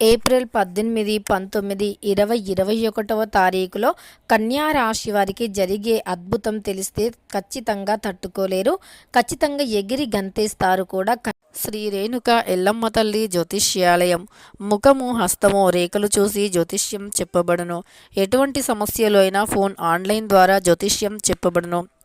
April పద్దెనిమిది పంతొమ్మిది ఇరవై ఇరవై ఒకటవ తారీఖులో కన్యా రాశి వారికి జరిగే అద్భుతం తెలిస్తే ఖచ్చితంగా తట్టుకోలేరు. ఖచ్చితంగా ఎగిరి గంతేస్తారు కూడా. శ్రీ రేణుక ఎల్లమ్మ తల్లి జ్యోతిష్యాలయం. ముఖము హస్తము రేఖలు చూసి జ్యోతిష్యం చెప్పబడును. ఎటువంటి సమస్యలు అయినా ఫోన్ ఆన్లైన్ ద్వారా జ్యోతిష్యం చెప్పబడును.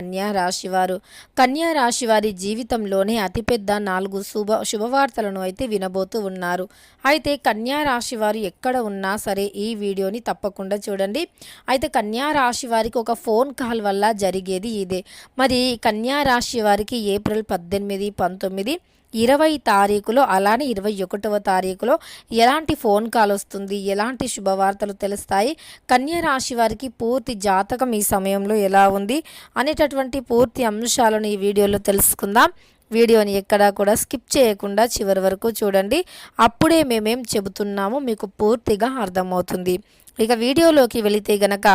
కన్యా రాశివారు. కన్యా రాశి వారి జీవితంలోనే అతిపెద్ద నాలుగు శుభ శుభవార్తలను అయితే వినబోతూ ఉన్నారు. అయితే కన్యా రాశి వారు ఎక్కడ ఉన్నా సరే ఈ వీడియోని తప్పకుండా చూడండి. అయితే కన్యా రాశి వారికి ఒక ఫోన్ కాల్ వల్ల జరిగేది ఇదే. మరి కన్యా రాశి వారికి ఏప్రిల్ పద్దెనిమిది పంతొమ్మిది ఇరవై తారీఖులో అలానే ఇరవై ఒకటవ తారీఖులో ఎలాంటి ఫోన్ కాల్ వస్తుంది ఎలాంటి శుభవార్తలు తెలుస్తాయి కన్యా రాశి వారికి పూర్తి జాతకం ఈ సమయంలో ఎలా ఉంది అనేటటువంటి పూర్తి అంశాలను ఈ వీడియోలో తెలుసుకుందాం. వీడియోని ఎక్కడా కూడా స్కిప్ చేయకుండా చివరి వరకు చూడండి. అప్పుడే మేమేం చెబుతున్నామో మీకు పూర్తిగా అర్థమవుతుంది. ఇక వీడియోలోకి వెళితే గనక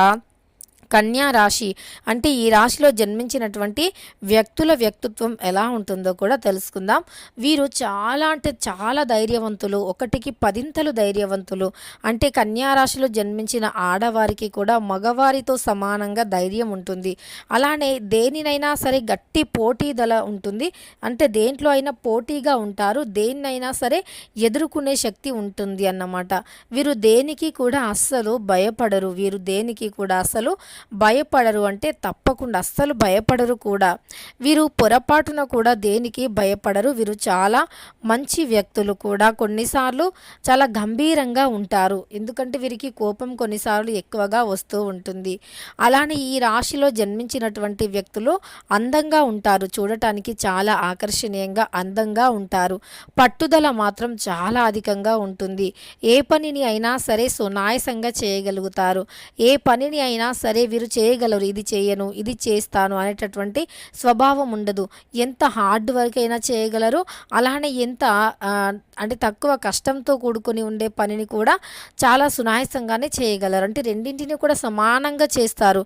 కన్యా రాశి అంటే ఈ రాశిలో జన్మించినటువంటి వ్యక్తుల వ్యక్తిత్వం ఎలా ఉంటుందో కూడా తెలుసుకుందాం. వీరు చాలా అంటే చాలా ధైర్యవంతులు ఒకటికి పదింతలు ధైర్యవంతులు. అంటే కన్యా రాశిలో జన్మించిన ఆడవారికి కూడా మగవారితో సమానంగా ధైర్యం ఉంటుంది. అలానే దేనినైనా సరే గట్టి పోటీదల ఉంటుంది. అంటే దేంట్లో అయినా పోటీగా ఉంటారు దేన్నైనా సరే ఎదుర్కొనే శక్తి ఉంటుంది అన్నమాట. వీరు దేనికి కూడా అస్సలు భయపడరు వీరు దేనికి కూడా అస్సలు భయపడరు అంటే తప్పకుండా అస్సలు భయపడరు కూడా. వీరు పొరపాటున కూడా దేనికి భయపడరు. వీరు చాలా మంచి వ్యక్తులు కూడా. కొన్నిసార్లు చాలా గంభీరంగా ఉంటారు. ఎందుకంటే వీరికి కోపం కొన్నిసార్లు ఎక్కువగా వస్తూ ఉంటుంది. అలానే ఈ రాశిలో జన్మించినటువంటి వ్యక్తులు అందంగా ఉంటారు. చూడటానికి చాలా ఆకర్షణీయంగా అందంగా ఉంటారు. పట్టుదల మాత్రం చాలా అధికంగా ఉంటుంది. ఏ పనిని అయినా సరే సునాయసంగా చేయగలుగుతారు. ఏ పనిని అయినా సరే వీరు చేయగలరు ఇది చేయను ఇది చేస్తాను అనేటటువంటి స్వభావం ఉండదు. ఎంత హార్డ్ వర్క్ అయినా చేయగలరు అలానే ఎంత అంటే తక్కువ కష్టంతో కూడుకొని ఉండే పనిని కూడా చాలా సునాయాసంగానే చేయగలరు. అంటే రెండింటిని కూడా సమానంగా చేస్తారు.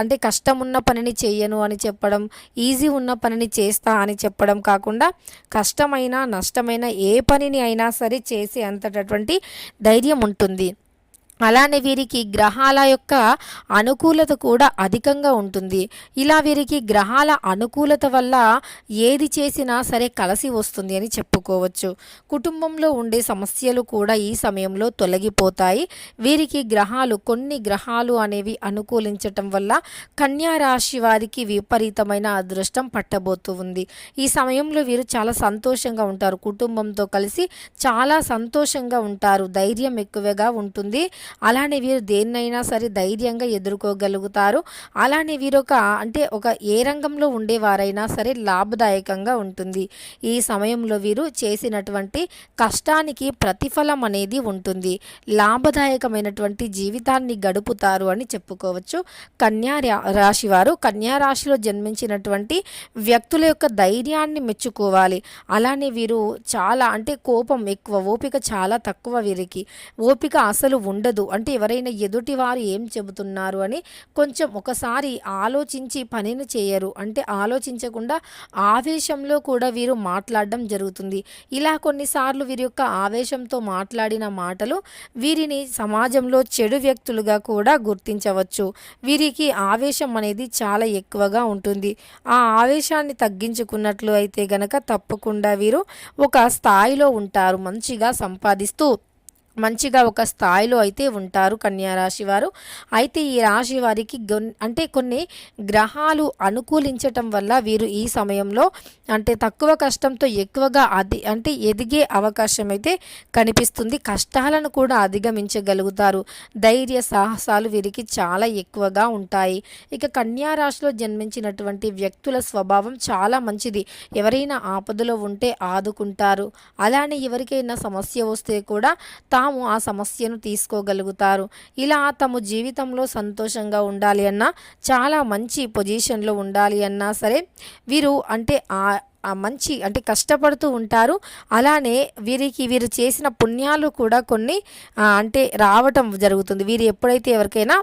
అంటే కష్టం ఉన్న పనిని చేయను అని చెప్పడం ఈజీ ఉన్న పనిని చేస్తా అని చెప్పడం కాకుండా కష్టమైన నష్టమైన ఏ పనిని అయినా సరే చేసే అంతటటువంటి ధైర్యం ఉంటుంది. అలానే వీరికి గ్రహాల యొక్క అనుకూలత కూడా అధికంగా ఉంటుంది. ఇలా వీరికి గ్రహాల అనుకూలత వల్ల ఏది చేసినా సరే కలిసి వస్తుంది అని చెప్పుకోవచ్చు. కుటుంబంలో ఉండే సమస్యలు కూడా ఈ సమయంలో తొలగిపోతాయి. వీరికి గ్రహాలు కొన్ని గ్రహాలు అనేవి అనుకూలించటం వల్ల కన్యా రాశి వారికి విపరీతమైన అదృష్టం పట్టబోతూ ఉంది. ఈ సమయంలో వీరు చాలా సంతోషంగా ఉంటారు. కుటుంబంతో కలిసి చాలా సంతోషంగా ఉంటారు. ధైర్యం ఎక్కువగా ఉంటుంది. అలానే వీరు దేన్నైనా సరే ధైర్యంగా ఎదుర్కోగలుగుతారు. అలానే వీరు ఒక అంటే ఒక ఏ రంగంలో ఉండేవారైనా సరే లాభదాయకంగా ఉంటుంది. ఈ సమయంలో వీరు చేసినటువంటి కష్టానికి ప్రతిఫలం అనేది ఉంటుంది. లాభదాయకమైనటువంటి జీవితాన్ని గడుపుతారు అని చెప్పుకోవచ్చు. కన్యా రా- రాశి వారు కన్యా రాశిలో జన్మించినటువంటి వ్యక్తుల యొక్క ధైర్యాన్ని మెచ్చుకోవాలి. అలానే వీరు చాలా అంటే కోపం ఎక్కువ ఓపిక చాలా తక్కువ వీరికి. ఓపిక అసలు ఉండదు. అంటే ఎవరైనా ఎదుటి వారు ఏం చెబుతున్నారు అని కొంచెం ఒకసారి ఆలోచించి పనిని చేయరు. అంటే ఆలోచించకుండా ఆవేశంలో కూడా వీరు మాట్లాడడం జరుగుతుంది. ఇలా కొన్నిసార్లు వీరి యొక్క ఆవేశంతో మాట్లాడిన మాటలు వీరిని సమాజంలో చెడు వ్యక్తులుగా కూడా గుర్తించవచ్చు. వీరికి ఆవేశం అనేది చాలా ఎక్కువగా ఉంటుంది. ఆ ఆవేశాన్ని తగ్గించుకున్నట్లు అయితే గనక తప్పకుండా వీరు ఒక స్థాయిలో ఉంటారు. మంచిగా సంపాదిస్తూ మంచిగా ఒక స్థాయిలో అయితే ఉంటారు కన్యారాశి వారు. అయితే ఈ రాశి వారికి అంటే కొన్ని గ్రహాలు అనుకూలించటం వల్ల వీరు ఈ సమయంలో అంటే తక్కువ కష్టంతో ఎక్కువగా అది అంటే ఎదిగే అవకాశం అయితే కనిపిస్తుంది. కష్టాలను కూడా అధిగమించగలుగుతారు. ధైర్య సాహసాలు వీరికి చాలా ఎక్కువగా ఉంటాయి. ఇక కన్యా రాశిలో జన్మించినటువంటి వ్యక్తుల స్వభావం చాలా మంచిది. ఎవరైనా ఆపదలో ఉంటే ఆదుకుంటారు. అలానే ఎవరికైనా సమస్య వస్తే కూడా తాము తాము ఆ సమస్యను తీసుకోగలుగుతారు. ఇలా తమ జీవితంలో సంతోషంగా ఉండాలి అన్నా చాలా మంచి పొజిషన్లో ఉండాలి అన్నా సరే వీరు అంటే ఆ ఆ మంచి అంటే కష్టపడుతూ ఉంటారు. అలానే వీరికి వీరు చేసిన పుణ్యాలు కూడా కొన్ని అంటే రావటం జరుగుతుంది. వీరు ఎప్పుడైతే ఎవరికైనా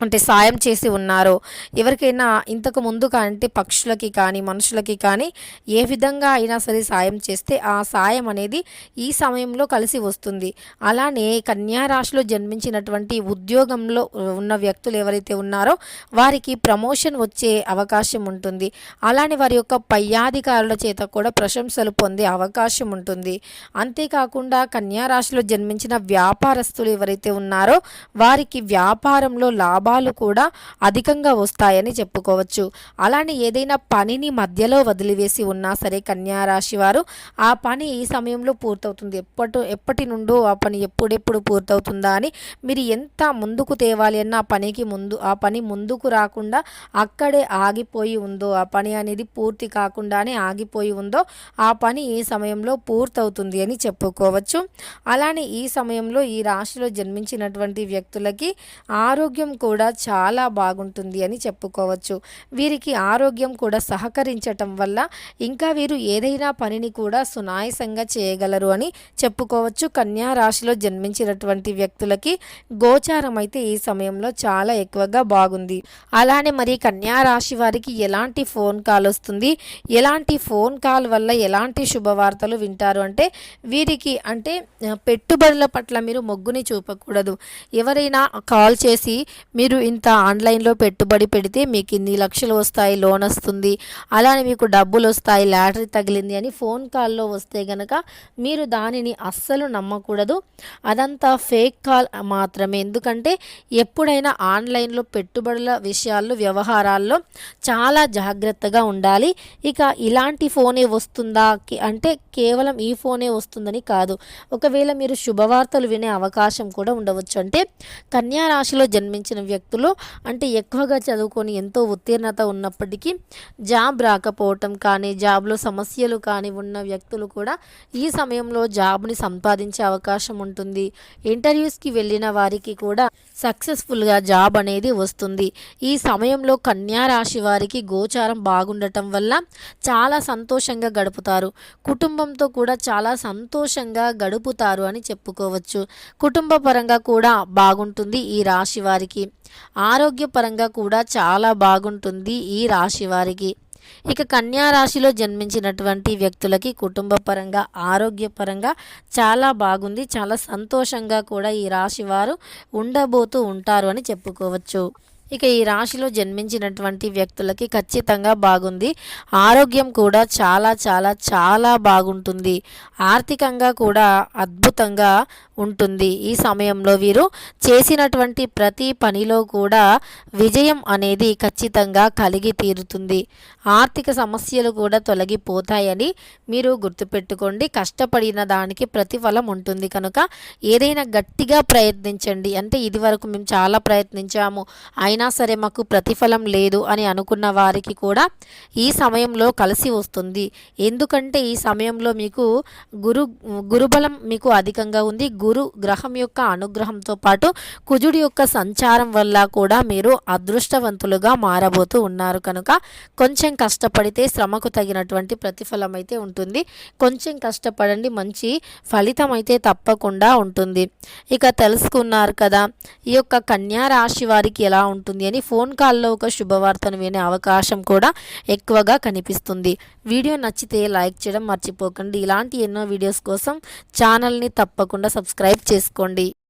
అంటే సాయం చేసి ఉన్నారో. ఎవరికైనా ఇంతకు ముందు అంటే పక్షులకి కానీ మనుషులకి కానీ ఏ విధంగా అయినా సరే సాయం చేస్తే ఆ సాయం అనేది ఈ సమయంలో కలిసి వస్తుంది. అలానే కన్యారాశిలో జన్మించినటువంటి ఉద్యోగంలో ఉన్న వ్యక్తులు ఎవరైతే ఉన్నారో వారికి ప్రమోషన్ వచ్చే అవకాశం ఉంటుంది. అలానే వారి యొక్క పయ్యాధికారుల చేత కూడా ప్రశంసలు పొందే అవకాశం ఉంటుంది. అంతేకాకుండా కన్యారాశిలో జన్మించిన వ్యాపారస్తులు ఎవరైతే ఉన్నారో వారికి వ్యాపారంలో లాభ లాభాలు కూడా అధికంగా వస్తాయని చెప్పుకోవచ్చు. అలానే ఏదైనా పనిని మధ్యలో వదిలివేసి ఉన్నా సరే కన్యారాశి వారు ఆ పని ఈ సమయంలో పూర్తవుతుంది. ఎప్పటి ఎప్పటి నుండో ఆ పని ఎప్పుడెప్పుడు పూర్తవుతుందా అని మీరు ఎంత ముందుకు తేవాలి అన్న ఆ పనికి ముందు ఆ పని ముందుకు రాకుండా అక్కడే ఆగిపోయి ఉందో ఆ పని అనేది పూర్తి కాకుండానే ఆగిపోయి ఉందో ఆ పని ఈ సమయంలో పూర్తవుతుంది అని చెప్పుకోవచ్చు. అలానే ఈ సమయంలో ఈ రాశిలో జన్మించినటువంటి వ్యక్తులకి ఆరోగ్యం కూడా కూడా చాలా బాగుంటుంది అని చెప్పుకోవచ్చు. వీరికి ఆరోగ్యం కూడా సహకరించటం వల్ల ఇంకా వీరు ఏదైనా పనిని కూడా సునాయసంగా చేయగలరు అని చెప్పుకోవచ్చు. కన్యా రాశిలో జన్మించినటువంటి వ్యక్తులకి గోచారం అయితే ఈ సమయంలో చాలా ఎక్కువగా బాగుంది. అలానే మరి కన్యా రాశి వారికి ఎలాంటి ఫోన్ కాల్ వస్తుంది? ఎలాంటి ఫోన్ కాల్ వల్ల ఎలాంటి శుభవార్తలు వింటారు అంటే వీరికి అంటే పెట్టుబడుల పట్ల మీరు మొగ్గుని చూపకూడదు. ఎవరైనా కాల్ చేసి మీరు మీరు ఇంత ఆన్లైన్లో పెట్టుబడి పెడితే మీకు ఇన్ని లక్షలు వస్తాయి లోన్ వస్తుంది అలానే మీకు డబ్బులు వస్తాయి లాటరీ తగిలింది అని ఫోన్ కాల్లో వస్తే గనక మీరు దానిని అస్సలు నమ్మకూడదు. అదంతా ఫేక్ కాల్ మాత్రమే. ఎందుకంటే ఎప్పుడైనా ఆన్లైన్లో పెట్టుబడుల విషయాల్లో వ్యవహారాల్లో చాలా జాగ్రత్తగా ఉండాలి. ఇక ఇలాంటి ఫోనే వస్తుందా? అంటే కేవలం ఈ ఫోనే వస్తుందని కాదు. ఒకవేళ మీరు శుభవార్తలు వినే అవకాశం కూడా ఉండవచ్చు. అంటే కన్యా రాశిలో జన్మించిన వ్యక్తి వ్యక్తులు అంటే ఎక్కువగా చదువుకొని ఎంతో ఉత్తీర్ణత ఉన్నప్పటికీ జాబ్ రాకపోవటం కానీ జాబ్లో సమస్యలు కానీ ఉన్న వ్యక్తులు కూడా ఈ సమయంలో జాబ్ని సంపాదించే అవకాశం ఉంటుంది. ఇంటర్వ్యూస్కి వెళ్ళిన వారికి కూడా సక్సెస్ఫుల్గా జాబ్ అనేది వస్తుంది. ఈ సమయంలో కన్యా రాశి వారికి గోచారం బాగుండటం వల్ల చాలా సంతోషంగా గడుపుతారు. కుటుంబంతో కూడా చాలా సంతోషంగా గడుపుతారు అని చెప్పుకోవచ్చు. కుటుంబ పరంగా కూడా బాగుంటుంది ఈ రాశి వారికి. ఆరోగ్యపరంగా కూడా చాలా బాగుంటుంది ఈ రాశి వారికి. ఇక కన్యా రాశిలో జన్మించినటువంటి వ్యక్తులకి కుటుంబ పరంగా ఆరోగ్యపరంగా చాలా బాగుంది. చాలా సంతోషంగా కూడా ఈ రాశి వారు ఉండబోతూ ఉంటారు అని చెప్పుకోవచ్చు. ఇక ఈ రాశిలో జన్మించినటువంటి వ్యక్తులకి ఖచ్చితంగా బాగుంది. ఆరోగ్యం కూడా చాలా చాలా చాలా బాగుంటుంది. ఆర్థికంగా కూడా అద్భుతంగా ఉంటుంది. ఈ సమయంలో వీరు చేసినటువంటి ప్రతి పనిలో కూడా విజయం అనేది ఖచ్చితంగా కలిగి తీరుతుంది. ఆర్థిక సమస్యలు కూడా తొలగిపోతాయని మీరు గుర్తుపెట్టుకోండి. కష్టపడిన దానికి ప్రతిఫలం ఉంటుంది. కనుక ఏదైనా గట్టిగా ప్రయత్నించండి. అంటే ఇది వరకు మేము చాలా ప్రయత్నించాము. అయినా సరే మాకు ప్రతిఫలం లేదు అని అనుకున్న వారికి కూడా ఈ సమయంలో కలిసి వస్తుంది. ఎందుకంటే ఈ సమయంలో మీకు గురు గురుబలం మీకు అధికంగా ఉంది. గురు గ్రహం యొక్క అనుగ్రహంతో పాటు కుజుడి యొక్క సంచారం వల్ల కూడా మీరు అదృష్టవంతులుగా మారబోతూ ఉన్నారు. కనుక కొంచెం కష్టపడితే శ్రమకు తగినటువంటి ప్రతిఫలం అయితే ఉంటుంది. కొంచెం కష్టపడండి మంచి ఫలితం అయితే తప్పకుండా ఉంటుంది. ఇక తెలుసుకున్నారు కదా ఈ యొక్క కన్యా రాశి వారికి ఎలా ఉంటుంది? ఉంటుంది అని ఫోన్ కాల్లో ఒక శుభవార్తను వినే అవకాశం కూడా ఎక్కువగా కనిపిస్తుంది. వీడియో నచ్చితే లైక్ చేయడం మర్చిపోకండి. ఇలాంటి ఎన్నో వీడియోస్ కోసం ఛానల్ని తప్పకుండా సబ్స్క్రైబ్ చేసుకోండి.